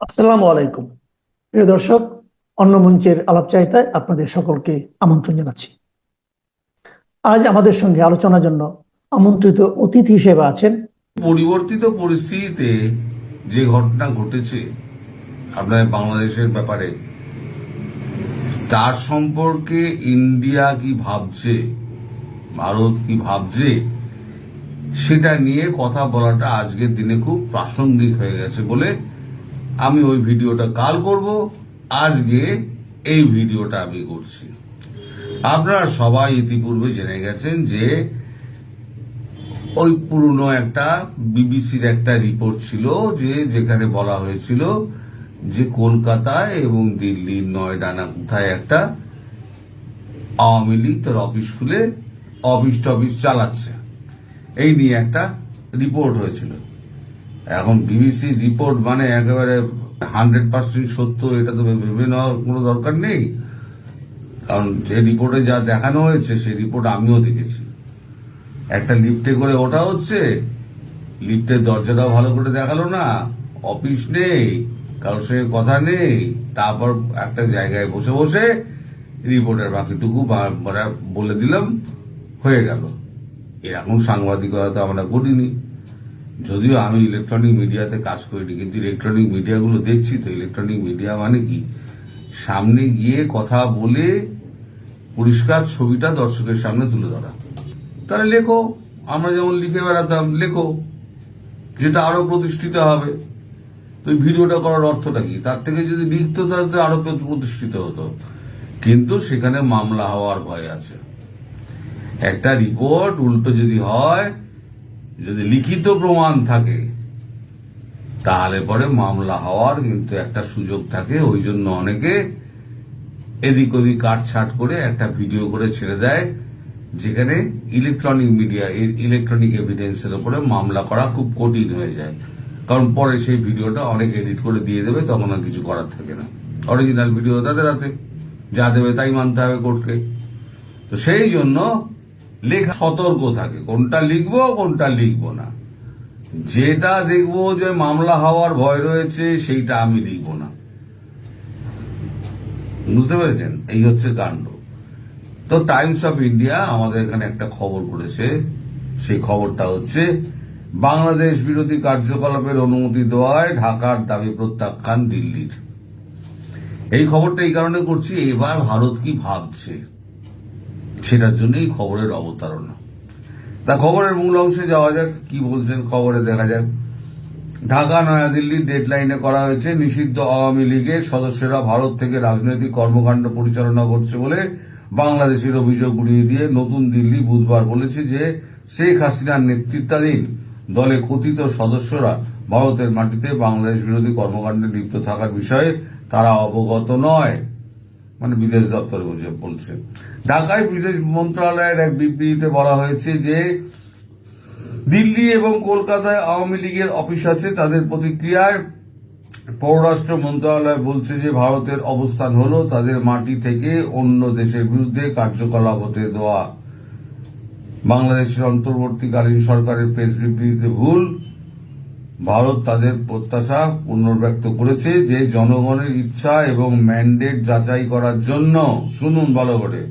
আসসালামু আলাইকুম। প্রিয় দর্শক, অন্য মঞ্চের আলাপচারিতায় আপনাদের সকলকে আমন্ত্রণ জানাচ্ছি। আজ আমাদের সঙ্গে আলোচনার জন্য আমন্ত্রিত অতিথি হিসেবে আছেন পরিবর্তিত পরিস্থিতিতে যে ঘটনা ঘটেছে আপনার বাংলাদেশের ব্যাপারে, তার সম্পর্কে ইন্ডিয়া কি ভাবছে, ভারত কি ভাবছে, সেটা নিয়ে কথা বলাটা আজকের দিনে খুব প্রাসঙ্গিক হয়ে গেছে বলে আমি ওই ভিডিওটা কাল করব, আজকে এই ভিডিওটা আমি করছি। আপনারা সবাই ইতিপূর্বে জেনে গেছেন যে ওই পুরনো একটা বিবিসির একটা রিপোর্ট ছিল যে যেখানে বলা হয়েছিল যে কলকাতায় এবং দিল্লির নয়ডা না কোথায় একটা আওয়ামী লীগ তার অফিস খুলে অফিস টফিস চালাচ্ছে। এই নিয়ে একটা রিপোর্ট হয়েছিল। এখন বিবিসি রিপোর্ট মানে একেবারে হান্ড্রেড পার্সেন্ট সত্য, এটা তো ভেবে নেওয়ার কোনো দরকার নেই। কারণ যে রিপোর্টে যা দেখানো হয়েছে, সেই রিপোর্ট আমিও দেখেছি। একটা লিফটে করে ওটা হচ্ছে লিফটের দরজাটাও ভালো করে দেখাল না অফিস নেই, কারোর সঙ্গে কথা নেই, তারপর একটা জায়গায় বসে বসে রিপোর্টের বাকিটুকু বলে দিলাম, হয়ে গেল। এরকম সাংবাদিকতা তো আমরা করিনি। যদিও আমি ইলেকট্রনিক মিডিয়াতে কাজ করিনি, কিন্তু ইলেকট্রনিক মিডিয়াগুলো দেখছি তো। ইলেকট্রনিক মিডিয়া মানে কি? সামনে গিয়ে কথা বলে পরিষ্কার ছবিটা দর্শকের সামনে তুলে ধরা। তাহলে লেখো, আমরা যেমন লিখে বেড়াতাম, লেখো, যেটা আরও প্রতিষ্ঠিত হবে। তো ভিডিওটা করার অর্থটা কি? তার থেকে যদি লিখতো, তাহলে আরও প্রতিষ্ঠিত হতো। কিন্তু সেখানে মামলা হওয়ার ভয় আছে। একটা রিপোর্ট উল্টো যদি হয় যদি লিখিত প্রমাণ থাকে, তাহলে পরে মামলা হওয়ার কিন্তু একটা সুযোগ থাকে। ওই জন্য অনেকে এদিক ওদিক কাটছাট করে একটা ভিডিও করে ছেড়ে দেয়, যেখানে ইলেকট্রনিক মিডিয়া, ইলেকট্রনিক এভিডেন্সের উপরে মামলা করা খুব কঠিন হয়ে যায়। কারণ পরে সেই ভিডিওটা অনেক এডিট করে দিয়ে দেবে, তখন আর কিছু করার থাকে না। অরিজিনাল ভিডিও তাদের হাতে। যা দেবে তাই মানতে হবে কোর্টকে। তো সেই জন্য লেখা, সতর্ক থাকে। কোনটা লিখব কোনটা লিখব না। যেটা দেখব যে মামলা হওয়ার ভয় রয়েছে, সেইটা আমি লিখব না। বুঝতে পেরেছেন? এই হচ্ছে কাণ্ড। তো টাইমস অফ ইন্ডিয়া আমাদের এখানে একটা খবর করেছে। সেই খবরটা হচ্ছে, বাংলাদেশ বিরোধী কার্যকলাপের অনুমতি দেওয়ায় ঢাকার দাবি প্রত্যাখ্যান দিল্লির। এই খবরটা এই কারণে করছি, এবার ভারত কি ভাবছে? সেটার জন্যই খবরের অবতারণা। তা খবরের মূল অংশে যাওয়া যাক, কি বলছেন খবরে দেখা যাক। ঢাকা, নয়াদিল্লির ডেডলাইনে করা হয়েছে নিষিদ্ধ আওয়ামী লীগের সদস্যরা ভারত থেকে রাজনৈতিক কর্মকাণ্ড পরিচালনা করছে বলে বাংলাদেশের অভিযোগ উড়িয়ে দিয়ে নতুন দিল্লি বুধবার বলেছে যে শেখ হাসিনার নেতৃত্বাধীন দলে কথিত সদস্যরা ভারতের মাটিতে বাংলাদেশ বিরোধী কর্মকাণ্ডে লিপ্ত থাকার বিষয়ে তারা অবগত নয়। মানে বিদেশ দপ্তর বলছে ঢাকায় বিদেশ মন্ত্রণালয়ের এক বিবৃতিতে বলা হয়েছে যে, দিল্লি এবং কলকাতায় আওয়ামী লীগের অফিস আছে, তাদের প্রতিক্রিয়ায় পররাষ্ট্র মন্ত্রণালয় বলছে যে, ভারতের অবস্থান হলো তাদের মাটি থেকে অন্য দেশের বিরুদ্ধে কার্যকলাপ হতে দেওয়া। বাংলাদেশের অন্তর্বর্তীকালীন সরকারের প্রেস বিবৃতিতে ভুল। ভারত তাদের প্রত্যাশা পুনর্ব্যক্ত করেছে যে জনগণের ইচ্ছা এবং ম্যান্ডেট যাচাই করার জন্য। শুনুন ভালো করে।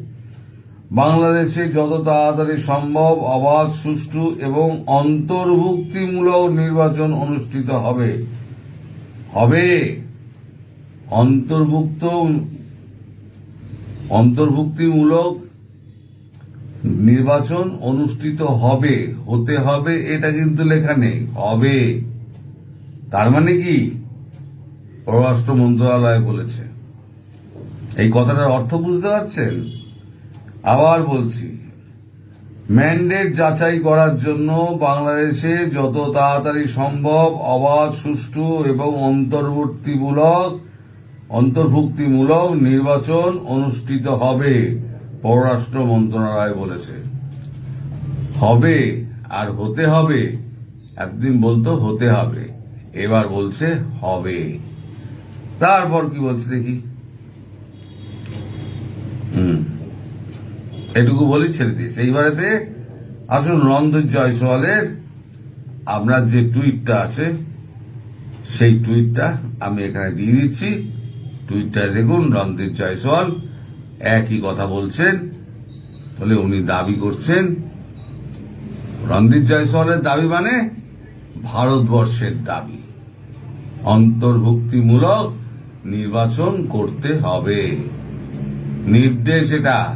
বাংলাদেশে যত তাড়াতাড়ি সম্ভব অবাধ সুষ্ঠু এবং অন্তর্ভুক্তিমূলক নির্বাচন অনুষ্ঠিত হবে। হবে। অন্তর্ভুক্ত, অন্তর্ভুক্তিমূলক নির্বাচন অনুষ্ঠিত হবে। হতে হবে, এটা কিন্তু লেখা নেই। হবে। তার মানে কি? পররাষ্ট্র মন্ত্রণালয় বলেছে। এই কথাটার অর্থ বুঝতে পারছেন? আবার বলছি, ম্যান্ডেট যাচাই করার জন্য বাংলাদেশে যত তাড়াতাড়ি সম্ভব অবাধ, সুষ্ঠু এবং অন্তর্বর্তীমূলক অন্তর্ভুক্তিমূলক নির্বাচন অনুষ্ঠিত হবে, পররাষ্ট্র মন্ত্রণালয় বলেছে। হবে আর হতে হবে, একদিন বলতো হতে হবে। এবার বলছে, হবে। তারপর কি বলছে দেখি? হুম। এটুকু বলি ছেড়ে দিস এইবারেতে আসুন রণধর জয়সওয়ালের আপনার যে টুইটটা আছে, সেই টুইটটা আমি এখানে দিয়ে দিচ্ছি। টুইটটা দেখুন রণদীপ জয়সওয়াল একই কথা বলছেন, বলে উনি দাবি করছেন। রণদীপ জয়সওয়ালের দাবি মানে ভারতবর্ষের দাবি। অন্তর্ভুক্তিমূলক নির্বাচন করতে হবে। নির্দেশ এটা।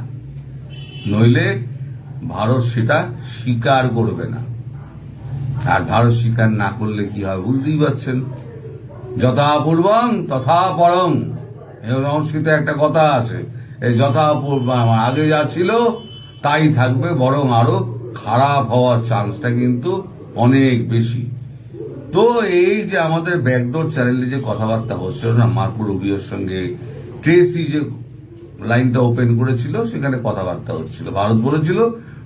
নইলে ভারত সেটা স্বীকার করবে না। আর ভারত স্বীকার না করলে কি হয় বুঝতেই পারছেন? যথা পূর্বং তথা পরং সংস্কৃতে একটা কথা আছে। এই যথা পূর্বং আগে যা ছিল, তাই থাকবে, বরং আরও খারাপ হওয়ার চান্সটা কিন্তু অনেক বেশি। তো এই যে আমাদের ব্যাকডোর চ্যানেলে যে কথাবার্তা হচ্ছিল না, মার্কো রুবিওর সঙ্গে ট্রেসি যে লাইনটা ওপেন করেছিল, সেখানে কথাবার্তা হচ্ছিল। ভারত বলেছিল,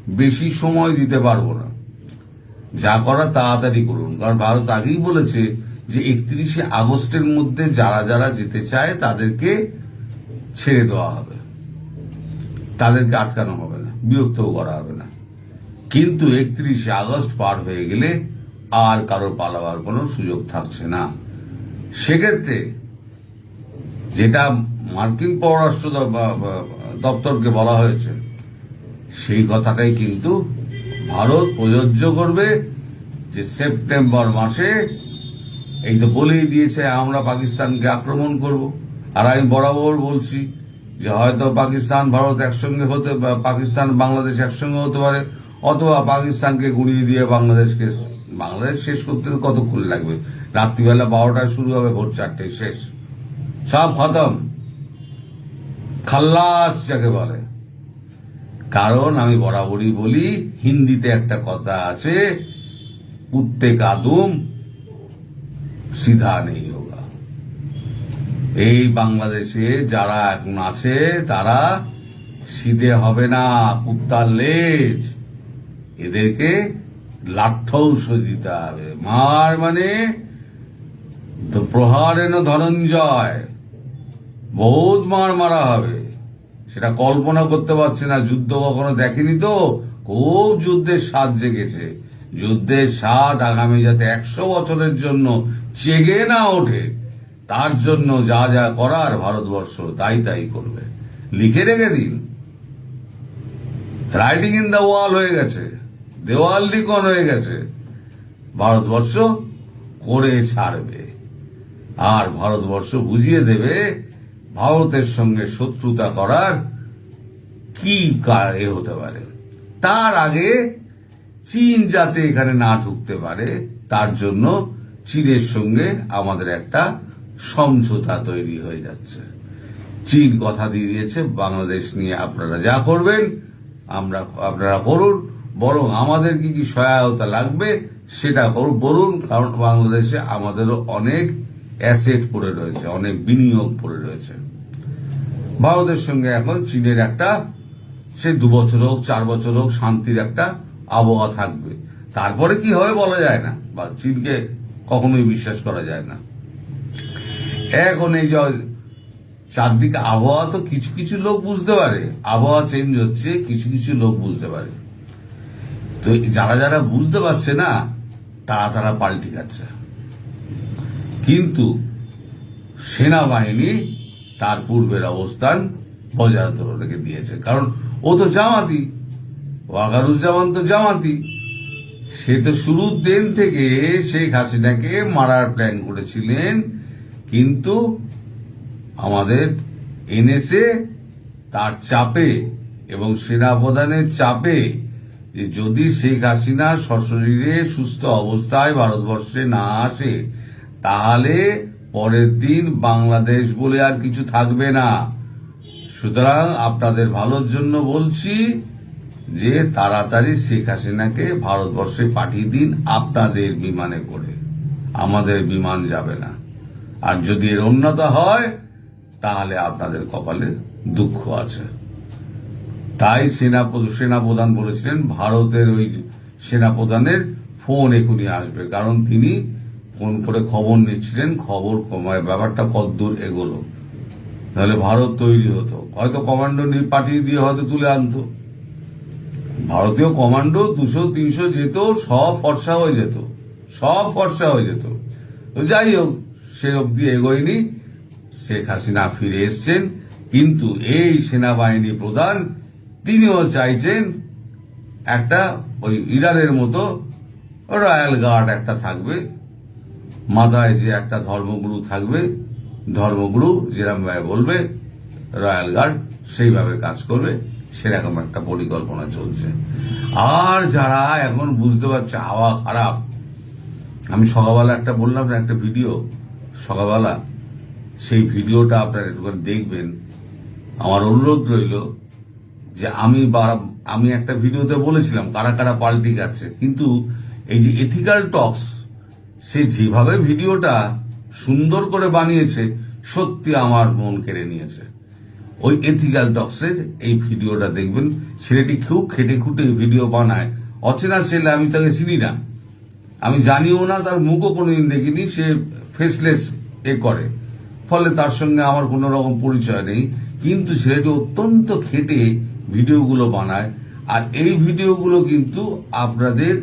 বেশি সময় দিতে পারব না। যা করা তাড়াতাড়ি করুন। কারণ ভারত আগেই বলেছে যে একত্রিশে আগস্টের মধ্যে যারা যারা যেতে চায়, তাদেরকে ছেড়ে দেওয়া হবে। তাদেরকে আটকানো হবে না, বিরক্তও করা হবে না। কিন্তু একত্রিশে আগস্ট পার হয়ে গেলে আর কারোর পালাবার কোনো সুযোগ থাকছে না। সেক্ষেত্রে যেটা মার্কিন পররাষ্ট্র দপ্তরকে বলা হয়েছে, সেই কথাটাই কিন্তু ভারত প্রযোজ্য করবে যে সেপ্টেম্বর মাসে এই তো বলেই দিয়েছে, আমরা পাকিস্তানকে আক্রমণ করব। আর আমি বরাবর বলছি যে হয়তো পাকিস্তান, ভারত একসঙ্গে হতে, পাকিস্তান, বাংলাদেশ একসঙ্গে হতে পারে, অথবা পাকিস্তানকে গুড়িয়ে দিয়ে বাংলাদেশকে বাংলাদেশ শেষ করতে কতক্ষণ লাগবে? রাত্রিবেলা বারোটায় শুরু হবে, ভোর চারটে শেষ। সব খতম। খাল্লাস যাকে বলে। কারণ আমি বরাবরই বলি, হিন্দিতে একটা কথা আছে, কুত্তে কাদুম সিধা নেই হোগা। এই বাংলাদেশে যারা এখন আছে, তারা সিধে হবে না, কুত্তার লেজ। এদেরকে লাঠৌষ দিতে হবে মার মানে প্রহারেন ধনঞ্জয়। বহুত মার মারা হবে। সেটা কল্পনা করতে পারছে না, যুদ্ধ কখনো দেখেনি তো? খুব যুদ্ধের স্বাদ জেগেছে। যুদ্ধের স্বাদ আগামী যাতে একশো বছরের জন্য চেগে না ওঠে, তার জন্য যা যা করার ভারতবর্ষ তাই তাই করবে। লিখে রেখে দিন। রাইটিং ইন দ্য ওয়াল হয়ে গেছে। দেওয়াল লিখন হয়ে গেছে? ভারতবর্ষ করে ছাড়বে। আর ভারতবর্ষ বুঝিয়ে দেবে ভারতের সঙ্গে শত্রুতা করার কি কার- হতে পারে? তার আগে চীন যাতে এখানে না ঢুকতে পারে, তার জন্য চীনের সঙ্গে আমাদের একটা সমঝোতা তৈরি হয়ে যাচ্ছে। চীন কথা দিয়ে দিয়েছে, বাংলাদেশ নিয়ে আপনারা যা করবেন, আমরা, আপনারা করুন। বরং আমাদের কি কি সহায়তা লাগবে সেটা বলুন, কারণ বাংলাদেশে আমাদেরও অনেক অ্যাসেট পড়ে রয়েছে, অনেক বিনিয়োগ পড়ে রয়েছে। ভারতের সঙ্গে এখন চীনের একটা, সে দু বছর হোক, চার বছর হোক, শান্তির একটা আবহাওয়া থাকবে। তারপরে কি হবে বলা যায় না, বা চীনকে কখনোই বিশ্বাস করা যায় না। এখন এই যে চারদিকে আবহাওয়া তো কিছু কিছু লোক বুঝতে পারে, আবহাওয়া চেঞ্জ হচ্ছে, কিছু কিছু লোক বুঝতে পারে। তো যারা যারা বুঝতে পারছে না, তারা তারা পাল্টি খাচ্ছে। কিন্তু সেনাবাহিনী তার পূর্বের অবস্থান বজায় রেখে দিয়েছে। কারণ ও তো জামাতি, ওয়াগারুজ্জামান তো জামাতি। সে তো শুরুর দিন থেকে শেখ হাসিনাকে মারার প্ল্যান করেছিলেন। কিন্তু আমাদের এনএসএ তার চাপে এবং সেনাপ্রধানের চাপে যে যদি শেখ হাসিনা সশরীরে সুস্থ অবস্থায় ভারতবর্ষে না আসে, তাহলে পরের দিন বাংলাদেশ বলে আর কিছু থাকবে না। সুতরাং আপনাদের ভালোর জন্য বলছি যে তাড়াতাড়ি শেখ হাসিনাকে ভারতবর্ষে পাঠিয়ে দিন আপনাদের বিমানে করে। আমাদের বিমান যাবে না। আর যদি এর উন্নত হয়, তাহলে আপনাদের কপালে দুঃখ আছে। তাই সেনা সেনাপ্রধান বলেছিলেন, ভারতের ওই সেনাপ্রধানের ফোন এখনই আসবে। কারণ তিনি ফোন করে খবর নিচ্ছিলেন, খবর কমায়, ব্যাপারটা কদ্দূর এগোলো। তাহলে ভারত তৈরি হতো। হয়তো কমান্ডো নিয়ে পাঠিয়ে দিয়ে হয়তো তুলে আনতো। ভারতীয় কমান্ডো দুশো, তিনশো যেত, সব ফর্সা হয়ে যেত। সব ফর্সা হয়ে যেত। যাই হোক, সে অব্দি এগোয়নি। শেখ হাসিনা ফিরে এসছেন। কিন্তু এই সেনাবাহিনী প্রধান তিনিও চাইছেন একটা ওই ইরানের মতো রয়্যাল গার্ড একটা থাকবে। মাথায় যে একটা ধর্মগুরু থাকবে, ধর্মগুরু যেরকম ভাবে বলবে, রয়্যাল গার্ড সেইভাবে কাজ করবে, সেরকম একটা পরিকল্পনা চলছে। আর যারা এখন বুঝতে পারছে হাওয়া খারাপ, আমি সকালবেলা একটা বললাম না, একটা ভিডিও, সকালবেলা, সেই ভিডিওটা আপনারা একটুখানি দেখবেন। আমার অনুরোধ রইল যে আমি আমি একটা ভিডিওতে বলেছিলাম কারা কারা পাল্টি যাচ্ছে কিন্তু এই যে এথিক্যাল টক্স সে যেভাবে ভিডিওটা সুন্দর করে বানিয়েছে, সত্যি আমার মন কেড়ে নিয়েছে। ওই এথিক্যাল টক্সের এই ভিডিওটা দেখবেন, ছেলেটি খুব খেটে খুঁটে ভিডিও বানায়। অচেনা ছেলে, আমি তাকে চিনি না। আমি জানিও না, তার মুখও কোনোদিন দেখিনি, সে ফেসলেস এ করে। ফলে তার সঙ্গে আমার কোনো রকম পরিচয় নেই। কিন্তু ছেলেটি অত্যন্ত খেটে ভিডিওগুলো বানায়। আর এই ভিডিওগুলো কিন্তু আপনাদের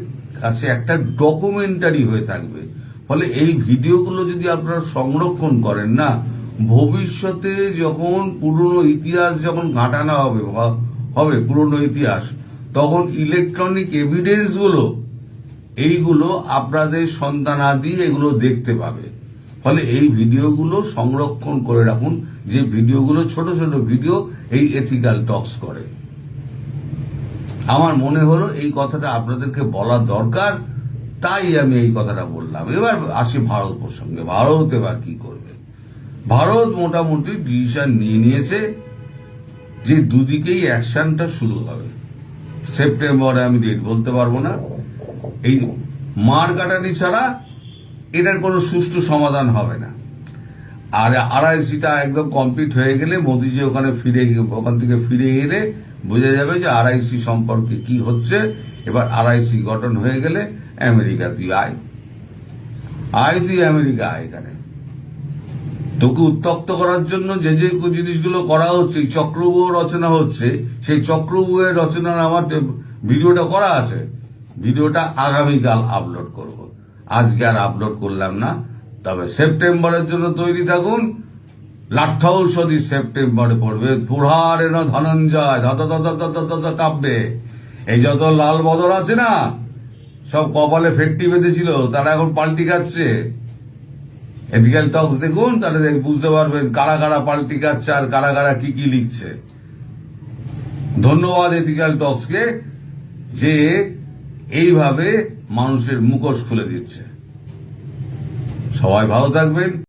কাছে একটা ডকুমেন্টারি হয়ে থাকবে। ফলে এই ভিডিওগুলো যদি আপনারা সংরক্ষণ করেন না, ভবিষ্যতে যখন পুরনো ইতিহাস যখন ঘাটানো হবে হবে পুরনো ইতিহাস, তখন ইলেকট্রনিক এভিডেন্সগুলো, এইগুলো আপনাদের সন্তানাদি এগুলো দেখতে পাবে। ফলে এই ভিডিওগুলো সংরক্ষণ করে রাখুন। যে ভিডিওগুলো ছোট ছোট ভিডিও এই এথিক্যাল টক্স করে। আমার মনে হলো এই কথাটা আপনাদেরকে বলা দরকার, তাই আমি এই কথাটা বললাম। এবার আসি ভারত প্রসঙ্গে। ভারত এবার কি করবে? ভারত মোটামুটি ডিসিশন নিয়ে নিয়েছে যে দুদিকেই অ্যাকশনটা শুরু হবে। সেপ্টেম্বরে আমি ডেট বলতে পারব না। এই মার কাটানি ছাড়া এটার কোনো সুষ্ঠু সমাধান হবে না। আর আড়াইসিটা একদম কমপ্লিট হয়ে গেলে মোদিজি ওখানে ফিরে ওখান থেকে ফিরে গেলে বোঝা যাবে যে আড়াইসি সম্পর্কে কি হচ্ছে। এবার আড়াইসি গঠন হয়ে গেলে আমেরিকা তুই আয়। আয় তুই আমেরিকা, আয় এখানে। তোকে উত্তক্ত করার জন্য যে যে জিনিসগুলো করা হচ্ছে, এই রচনা হচ্ছে, সেই চক্রব্যূহের রচনার আমার ভিডিওটা করা আছে, ভিডিওটা আগামীকাল আপলোড করব। আজকে আর আপলোড করলাম না। তবে সেপ্টেম্বরের জন্য তৈরি থাকুন। লাঠৌষধি সেপ্টেম্বরে পড়বে। পুরারে না ধনঞ্জয়। ধত ধত ধত ধত কাঁপবে এই যত লাল বদল আছে না, সব কপালে ফেটটি বেঁধেছিল, তারা এখন পাল্টি খাচ্ছে। এথিক্যাল টক্স দেখুন, তাহলে বুঝতে পারবেন কারা কারা পাল্টি খাচ্ছে আর কারা কারা কি কি লিখছে। ধন্যবাদ এথিক্যাল টক্সকে যে এইভাবে মানুষের মুখোশ খুলে দিচ্ছে। সবাই ভালো থাকবেন।